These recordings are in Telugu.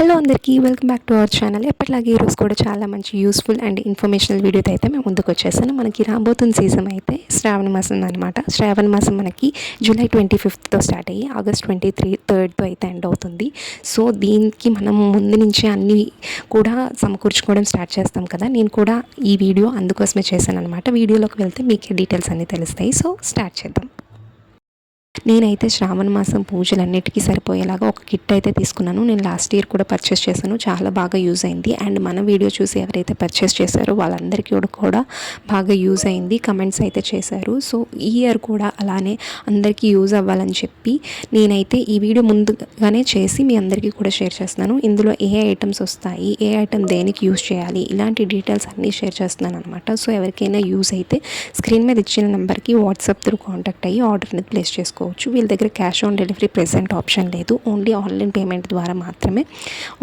హలో అందరికీ welcome back to our channel. ఎప్పటిలాగే ఈరోజు కూడా చాలా మంచి యూస్ఫుల్ అండ్ ఇన్ఫర్మేషనల్ వీడియోతో అయితే మేము ముందుకు వచ్చేసాను మనకి రాబోతున్న సీజన్ అయితే శ్రావణ మాసం అనమాట శ్రావణ మాసం మనకి జూలై ట్వంటీ ఫిఫ్త్తో స్టార్ట్ అయ్యి ఆగస్ట్ ట్వంటీ త్రీ థర్డ్తో అయితే ఎండ్ అవుతుంది. సో దీనికి మనం ముందు నుంచే అన్నీ కూడా సమకూర్చుకోవడం స్టార్ట్ చేస్తాం కదా. నేను కూడా ఈ వీడియో అందుకోసమే చేశాను అనమాట వీడియోలోకి వెళ్తే మీకు డీటెయిల్స్ అన్నీ తెలుస్తాయి. సో స్టార్ట్ చేద్దాం. నేనైతే శ్రావణ మాసం పూజలన్నిటికీ సరిపోయేలాగా ఒక కిట్ అయితే తీసుకున్నాను. నేను లాస్ట్ ఇయర్ కూడా పర్చేస్ చేశాను. చాలా బాగా యూజ్ అయింది. అండ్ మన వీడియో చూసి ఎవరైతే పర్చేస్ చేశారో వాళ్ళందరికీ కూడా బాగా యూజ్ అయింది. కమెంట్స్ అయితే చేశారు. సో ఈ ఇయర్ కూడా అలానే అందరికీ యూజ్ అవ్వాలని చెప్పి నేనైతే ఈ వీడియో ముందుగానే చేసి మీ అందరికీ కూడా షేర్ చేస్తున్నాను. ఇందులో ఏ ఐటమ్స్ వస్తాయి? ఏ ఐటమ్ దేనికి యూజ్ చేయాలి? ఇలాంటి డీటెయిల్స్ అన్నీ షేర్ చేస్తున్నాను అనమాట సో ఎవరికైనా యూజ్ అయితే స్క్రీన్ మీద ఇచ్చిన నెంబర్కి వాట్సాప్ త్రూ కాంటాక్ట్ అయ్యి ఆర్డర్ని ప్లేస్ చేసుకోండి చేసుకోవచ్చు వీళ్ళ దగ్గర cash on delivery present option లేదు. ఓన్లీ ఆన్లైన్ పేమెంట్ ద్వారా మాత్రమే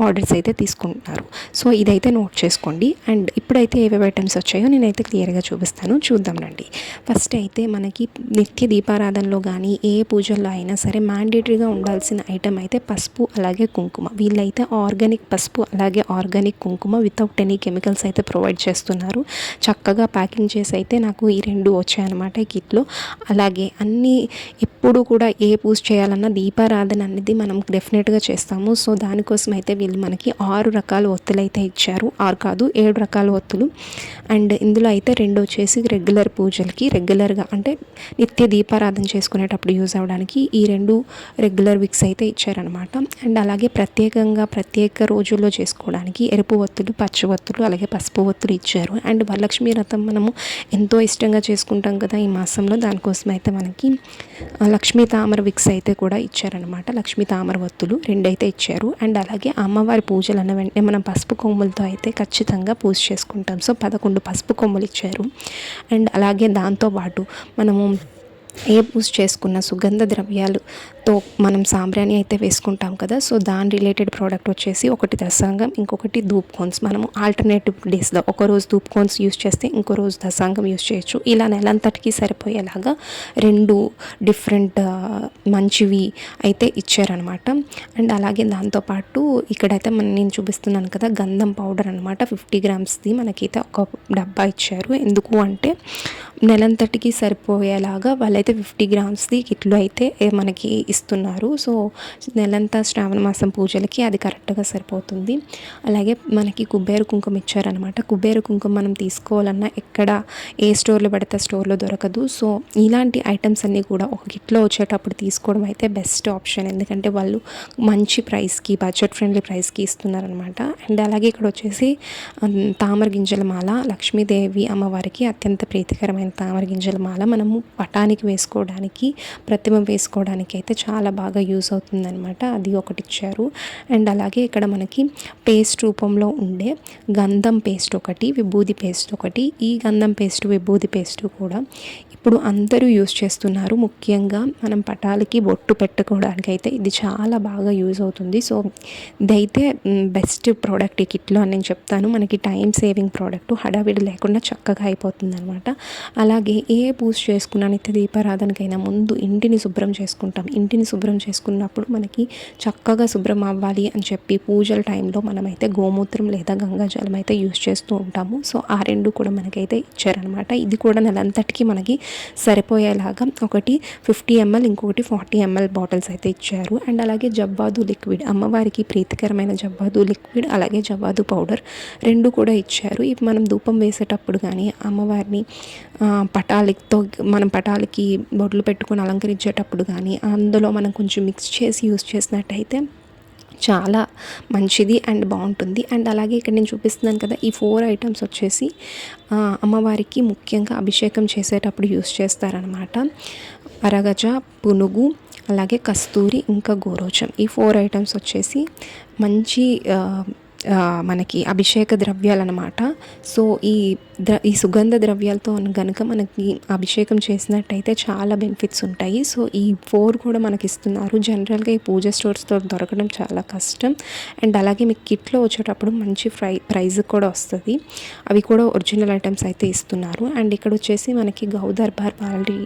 ఆర్డర్స్ అయితే తీసుకుంటున్నారు సో ఇదైతే నోట్ చేసుకోండి. అండ్ ఇప్పుడైతే ఏవేవి ఐటమ్స్ వచ్చాయో నేనైతే క్లియర్గా చూపిస్తాను. చూద్దాం రండి. ఫస్ట్ అయితే మనకి నిత్య దీపారాధనలో కానీ ఏ పూజల్లో అయినా సరే మ్యాండేటరీగా ఉండాల్సిన ఐటమ్ అయితే పసుపు అలాగే కుంకుమ. వీళ్ళైతే ఆర్గానిక్ పసుపు అలాగే ఆర్గానిక్ కుంకుమ వితౌట్ ఎనీ కెమికల్స్ అయితే ప్రొవైడ్ చేస్తున్నారు. చక్కగా ప్యాకింగ్ చేసి అయితే నాకు ఈ రెండు వచ్చాయన్నమాట ఈ కిట్లో అలాగే అన్నీ ఎప్పుడు కూడా ఏ పూజ చేయాలన్నా దీపారాధన అనేది మనం డెఫినెట్గా చేస్తాము. సో దానికోసం అయితే వీళ్ళు మనకి ఆరు రకాల ఒత్తులు అయితే ఇచ్చారు. ఆరు కాదు ఏడు రకాల ఒత్తులు. అండ్ ఇందులో అయితే రెండు వచ్చేసి రెగ్యులర్ పూజలకి రెగ్యులర్గా అంటే నిత్య దీపారాధన చేసుకునేటప్పుడు యూజ్ అవ్వడానికి ఈ రెండు రెగ్యులర్ విక్స్ అయితే ఇచ్చారనమాట అండ్ అలాగే ప్రత్యేకంగా ప్రత్యేక రోజుల్లో చేసుకోవడానికి ఎరుపు ఒత్తులు పచ్చి ఒత్తులు అలాగే పసుపు ఒత్తులు ఇచ్చారు. అండ్ వరలక్ష్మి రథం మనము ఎంతో ఇష్టంగా చేసుకుంటాం కదా ఈ మాసంలో. దానికోసం అయితే మనకి లక్ష్మీ తామర విక్స్ అయితే కూడా ఇచ్చారనమాట లక్ష్మీ తామర వత్తులు రెండైతే ఇచ్చారు. అండ్ అలాగే అమ్మవారి పూజలు అన్న వెంటనే మనం పసుపు కొమ్ములతో అయితే ఖచ్చితంగా పూజ చేసుకుంటాం. సో పదకొండు పసుపు కొమ్ములు ఇచ్చారు. అండ్ అలాగే దాంతోపాటు మనము ఏ పూజ చేసుకున్న సుగంధ ద్రవ్యాలు ద్రవ్యాలుతో మనం సాంబ్రాణి అయితే వేసుకుంటాం కదా సో దాని రిలేటెడ్ ప్రోడక్ట్ వచ్చేసి ఒకటి దశాంగం ఇంకొకటి ధూప్ కోన్స్. మనము ఆల్టర్నేటివ్ డేస్లో ఒక రోజు ధూప్ కోన్స్ యూస్ చేస్తే ఇంకో రోజు దశాంగం యూస్ చేయొచ్చు. ఇలా నెలంతటికి సరిపోయేలాగా రెండు డిఫరెంట్ మంచివి అయితే ఇచ్చారనమాట. అండ్ అలాగే దాంతోపాటు ఇక్కడైతే మనం నేను చూపిస్తున్నాను కదా గంధం పౌడర్ అనమాట. ఫిఫ్టీ గ్రామ్స్ది మనకైతే ఒక డబ్బా ఇచ్చారు. ఎందుకు అంటే నెలంతటికి సరిపోయేలాగా వాళ్ళైతే ఫిఫ్టీ గ్రామ్స్ది కిట్లో అయితే మనకి ఇస్తున్నారు సో నెలంతా శ్రావణ మాసం పూజలకి అది కరెక్ట్గా సరిపోతుంది. అలాగే మనకి కుబేరు కుంకుమ ఇచ్చారనమాట కుబేరు కుంకుమ మనం తీసుకోవాలన్నా ఎక్కడ ఏ స్టోర్లో పడితే స్టోర్లో దొరకదు. సో ఇలాంటి ఐటమ్స్ అన్నీ కూడా ఒక కిట్లో వచ్చేటప్పుడు తీసుకోవడం అయితే బెస్ట్ ఆప్షన్. ఎందుకంటే వాళ్ళు మంచి ప్రైస్కి బడ్జెట్ ఫ్రెండ్లీ ప్రైస్కి ఇస్తున్నారనమాట అండ్ అలాగే ఇక్కడ వచ్చేసి తామర గింజల మాల. లక్ష్మీదేవి అమ్మవారికి అత్యంత ప్రీతికరమైన తామర గింజల మాల. మనము పటానికి వేసుకోవడానికి ప్రతిమ వేసుకోవడానికి అయితే చాలా బాగా యూస్ అవుతుందనమాట అది ఒకటి ఇచ్చారు. అండ్ అలాగే ఇక్కడ మనకి పేస్ట్ రూపంలో ఉండే గంధం పేస్ట్ ఒకటి విభూది పేస్ట్ ఒకటి. ఈ గంధం పేస్ట్ విభూది పేస్ట్ కూడా ఇప్పుడు అందరూ యూస్ చేస్తున్నారు. ముఖ్యంగా మనం పటాలకి బొట్టు పెట్టుకోవడానికి అయితే ఇది చాలా బాగా యూజ్ అవుతుంది. సో ఇదైతే బెస్ట్ ప్రోడక్ట్ ఈ కిట్లో అని నేను చెప్తాను. మనకి టైం సేవింగ్ ప్రోడక్ట్ హడావిడి లేకుండా చక్కగా అయిపోతుంది అనమాట అలాగే ఏ పూజ చేసుకున్నా నిత్య దీపారాధనకైనా ముందు ఇంటిని శుభ్రం చేసుకుంటాం. ఇంటిని శుభ్రం చేసుకున్నప్పుడు మనకి చక్కగా శుభ్రం అవ్వాలి అని చెప్పి పూజల టైంలో మనమైతే గోమూత్రం లేదా గంగాజలం అయితే యూజ్ చేస్తూ ఉంటాము. సో ఆ రెండు కూడా మనకైతే ఇచ్చారనమాట ఇది కూడా నెలంతటికి మనకి సరిపోయేలాగా ఒకటి ఫిఫ్టీ ఎంఎల్ ఇంకొకటి ఫార్టీ ఎంఎల్ బాటిల్స్ అయితే ఇచ్చారు. అండ్ అలాగే జవ్వాదు లిక్విడ్ అమ్మవారికి ప్రీతికరమైన జవ్వాదు లిక్విడ్ అలాగే జవ్వాదు పౌడర్ రెండు కూడా ఇచ్చారు. ఇవి మనం ధూపం వేసేటప్పుడు కానీ అమ్మవారిని పటాలతో మనం పటాలకి బొడ్లు పెట్టుకొని అలంకరించేటప్పుడు కానీ అందులో మనం కొంచెం మిక్స్ చేసి యూస్ చేసినట్టయితే చాలా మంచిది అండ్ బాగుంటుంది. అండ్ అలాగే ఇక్కడ నేను చూపిస్తున్నాను కదా ఈ ఫోర్ ఐటమ్స్ వచ్చేసి అమ్మవారికి ముఖ్యంగా అభిషేకం చేసేటప్పుడు యూస్ చేస్తారనమాట అరగజ పునుగు అలాగే కస్తూరి ఇంకా గోరోచం. ఈ ఫోర్ ఐటమ్స్ వచ్చేసి మంచి మనకి అభిషేక ద్రవ్యాలు అనమాట సో ఈ ద్ర ఈ సుగంధ ద్రవ్యాలతో కనుక మనకి అభిషేకం చేసినట్టయితే చాలా బెనిఫిట్స్ ఉంటాయి. సో ఈ ఫోర్ కూడా మనకి ఇస్తున్నారు జనరల్గా ఈ పూజ స్టోర్స్తో దొరకడం చాలా కష్టం. అండ్ అలాగే మీకు కిట్లో వచ్చేటప్పుడు మంచి ఫ్రై ప్రైజ్ కూడా వస్తుంది. అవి కూడా ఒరిజినల్ ఐటమ్స్ అయితే ఇస్తున్నారు. అండ్ ఇక్కడ వచ్చేసి మనకి గౌదర్బార్ వారి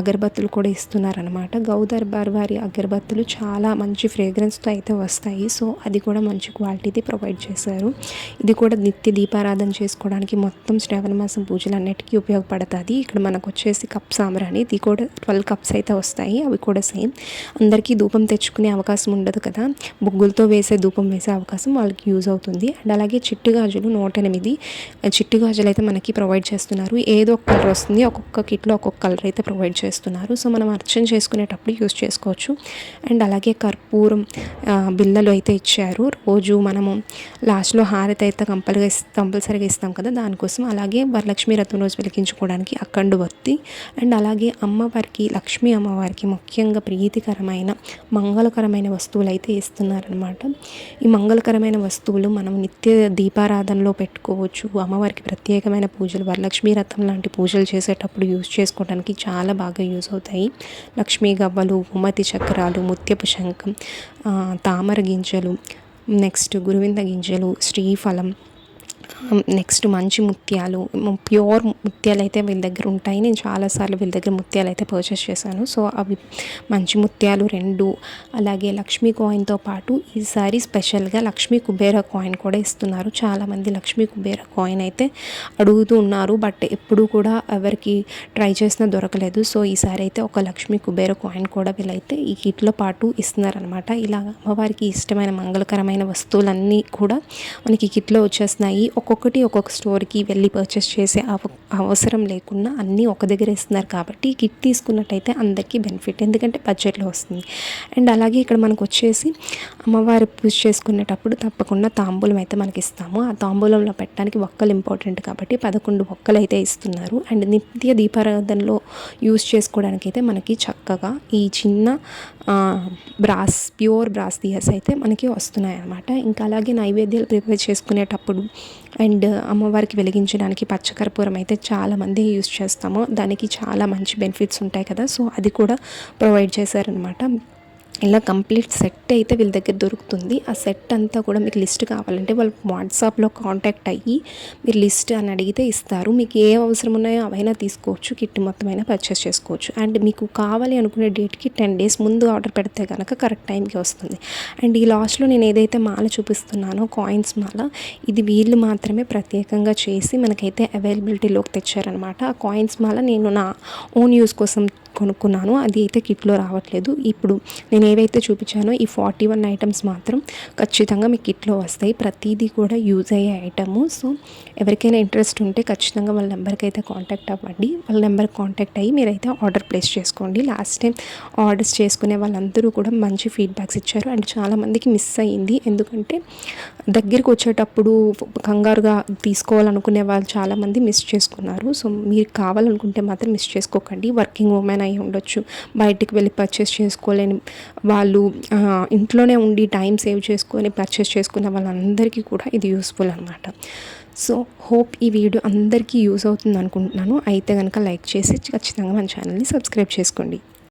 అగరబత్తులు కూడా ఇస్తున్నారనమాట గౌదర్బార్ వారి అగరబత్తులు చాలా మంచి ఫ్రేగ్రెన్స్తో అయితే వస్తాయి. సో అది కూడా మంచి క్వాలిటీది ప్రొవైడ్ చేశారు. ఇది కూడా నిత్య దీపారాధన చేసుకోవడానికి మొత్తం శ్రావణ మాసం పూజలన్నిటికీ ఉపయోగపడుతుంది. ఇక్కడ మనకు వచ్చేసి కప్ సాంబ్రాణి ఇది కూడా ట్వెల్వ్ కప్స్ అయితే వస్తాయి. అవి కూడా సేమ్. అందరికీ ధూపం తెచ్చుకునే అవకాశం ఉండదు కదా. బొగ్గులతో వేసే ధూపం వేసే అవకాశం వాళ్ళకి యూజ్ అవుతుంది. అండ్ అలాగే చిట్టు గాజులు నూట ఎనిమిది చిట్టు గాజులు అయితే మనకి ప్రొవైడ్ చేస్తున్నారు. ఏదో ఒక కలర్ వస్తుంది. ఒక్కొక్క కిట్లో ఒక్కొక్క కలర్ అయితే ప్రొవైడ్ చేస్తున్నారు. సో మనం అర్చన చేసుకునేటప్పుడు యూజ్ చేసుకోవచ్చు. అండ్ అలాగే కర్పూరం బిల్లలు బిళ్ళలు అయితే ఇచ్చారు. రోజు మనము లాస్ట్లో హారతి అయితే కంపల్గా కంపల్సరీగా ఇస్తాం కదా దానికోసం అలాగే వరలక్ష్మి రథం రోజు వెలిగించుకోవడానికి అక్కడ వత్తి అండ్ అలాగే అమ్మవారికి లక్ష్మీ అమ్మవారికి ముఖ్యంగా ప్రీతికరమైన మంగళకరమైన వస్తువులు అయితే ఇస్తున్నారనమాట ఈ మంగళకరమైన వస్తువులు మనం నిత్య దీపారాధనలో పెట్టుకోవచ్చు. అమ్మవారికి ప్రత్యేకమైన పూజలు వరలక్ష్మీ రథం లాంటి పూజలు చేసేటప్పుడు యూజ్ చేసుకోవడానికి చాలా బాగా యూజ్ అవుతాయి. లక్ష్మీ గవ్వలు ఉమతి చక్రాలు ముత్యపు శంఖం తామర గింజలు నెక్స్ట్ గురువింద గింజలు శ్రీఫలం నెక్స్ట్ మంచి ముత్యాలు ప్యూర్ ముత్యాలు అయితే వీళ్ళ దగ్గర ఉంటాయి. నేను చాలాసార్లు వీళ్ళ దగ్గర ముత్యాలు అయితే పర్చేస్ చేశాను. సో అవి మంచి ముత్యాలు రెండు అలాగే లక్ష్మీ కాయిన్తో పాటు ఈసారి స్పెషల్గా లక్ష్మీ కుబేర కాయిన్ కూడా ఇస్తున్నారు. చాలామంది లక్ష్మీ కుబేర కాయిన్ అయితే అడుగుతూ ఉన్నారు బట్ ఎప్పుడు కూడా ఎవరికి ట్రై చేసినా దొరకలేదు. సో ఈసారి అయితే ఒక లక్ష్మీ కుబేర కాయిన్ కూడా వీళ్ళైతే ఈ కిట్లో పాటు ఇస్తున్నారనమాట ఇలా అమ్మవారికి ఇష్టమైన మంగళకరమైన వస్తువులన్నీ కూడా మనకి కిట్లో వచ్చేస్తున్నాయి. ఒక్కొక్కటి ఒక్కొక్క స్టోర్కి వెళ్ళి పర్చేస్ చేసే అవ అవసరం లేకుండా అన్నీ ఒక దగ్గర ఇస్తున్నారు కాబట్టి కిట్ తీసుకున్నట్టయితే అందరికీ బెనిఫిట్ ఎందుకంటే బడ్జెట్లో వస్తుంది. అండ్ అలాగే ఇక్కడ మనకు వచ్చేసి అమ్మవారి పూజ చేసుకునేటప్పుడు తప్పకుండా తాంబూలం అయితే మనకి ఇస్తాము. ఆ తాంబూలంలో పెట్టడానికి ఒక్కలు ఇంపార్టెంట్ కాబట్టి పదకొండు ఒక్కలు అయితే ఇస్తున్నారు. అండ్ నిత్య దీపారాధనలో యూస్ చేసుకోవడానికి అయితే మనకి చక్కగా ఈ చిన్న బ్రాస్ ప్యూర్ బ్రాస్ దియర్స్ అయితే మనకి వస్తున్నాయి అన్నమాట ఇంకా అలాగే నైవేద్యాలు ప్రిపేర్ చేసుకునేటప్పుడు అండ్ అమ్మవారికి వెలిగించడానికి పచ్చకర్పూరం అయితే చాలామంది యూస్ చేస్తాము. దానికి చాలా మంచి బెనిఫిట్స్ ఉంటాయి కదా. సో అది కూడా ప్రొవైడ్ చేశారనమాట ఇలా కంప్లీట్ సెట్ అయితే వీళ్ళ దగ్గర దొరుకుతుంది. ఆ సెట్ అంతా కూడా మీకు లిస్ట్ కావాలంటే వాళ్ళు వాట్సాప్లో కాంటాక్ట్ అయ్యి మీరు లిస్ట్ అని అడిగితే ఇస్తారు. మీకు ఏ అవసరం ఉన్నాయో అవైనా తీసుకోవచ్చు కిట్ మొత్తం అయినా పర్చేస్ చేసుకోవచ్చు. అండ్ మీకు కావాలి అనుకునే డేట్కి టెన్ డేస్ ముందు ఆర్డర్ పెడితే కనుక కరెక్ట్ టైంకి వస్తుంది. అండ్ ఈ లాస్ట్లో నేను ఏదైతే మాల చూపిస్తున్నానో కాయిన్స్ మాల ఇది వీళ్ళు మాత్రమే ప్రత్యేకంగా చేసి మనకైతే అవైలబిలిటీలోకి తెచ్చారనమాట ఆ కాయిన్స్ మాల నేను నా ఓన్ యూస్ కోసం కొనుక్కున్నాను. అది అయితే కిట్లో రావట్లేదు. ఇప్పుడు నేను ఏవైతే చూపించానో ఈ ఫార్టీ వన్ ఐటమ్స్ మాత్రం ఖచ్చితంగా మీ కిట్లో వస్తాయి. ప్రతిదీ కూడా యూజ్ అయ్యే ఐటము. సో ఎవరికైనా ఇంట్రెస్ట్ ఉంటే ఖచ్చితంగా వాళ్ళ నెంబర్కి అయితే కాంటాక్ట్ అవ్వండి. వాళ్ళ నెంబర్కి కాంటాక్ట్ అయ్యి మీరైతే ఆర్డర్ ప్లేస్ చేసుకోండి. లాస్ట్ టైం ఆర్డర్స్ చేసుకునే వాళ్ళందరూ కూడా మంచి ఫీడ్బ్యాక్స్ ఇచ్చారు. అండ్ చాలామందికి మిస్ అయ్యింది. ఎందుకంటే దగ్గరికి వచ్చేటప్పుడు కంగారుగా తీసుకోవాలనుకునే వాళ్ళు చాలామంది మిస్ చేసుకున్నారు. సో మీరు కావాలనుకుంటే మాత్రం మిస్ చేసుకోకండి. వర్కింగ్ ఉమెన్ అయి ఉండొచ్చు. బయటికి వెళ్ళి పర్చేస్ చేసుకోలేని వాళ్ళు ఇంట్లోనే ఉండి టైం సేవ్ చేసుకొని పర్చేస్ చేసుకున్న వాళ్ళందరికీ కూడా ఇది యూస్ఫుల్ అనమాట సో హోప్ ఈ వీడియో అందరికీ యూస్ అవుతుంది అనుకుంటున్నాను. అయితే కనుక లైక్ చేసి ఖచ్చితంగా మన ఛానల్ని సబ్స్క్రైబ్ చేసుకోండి.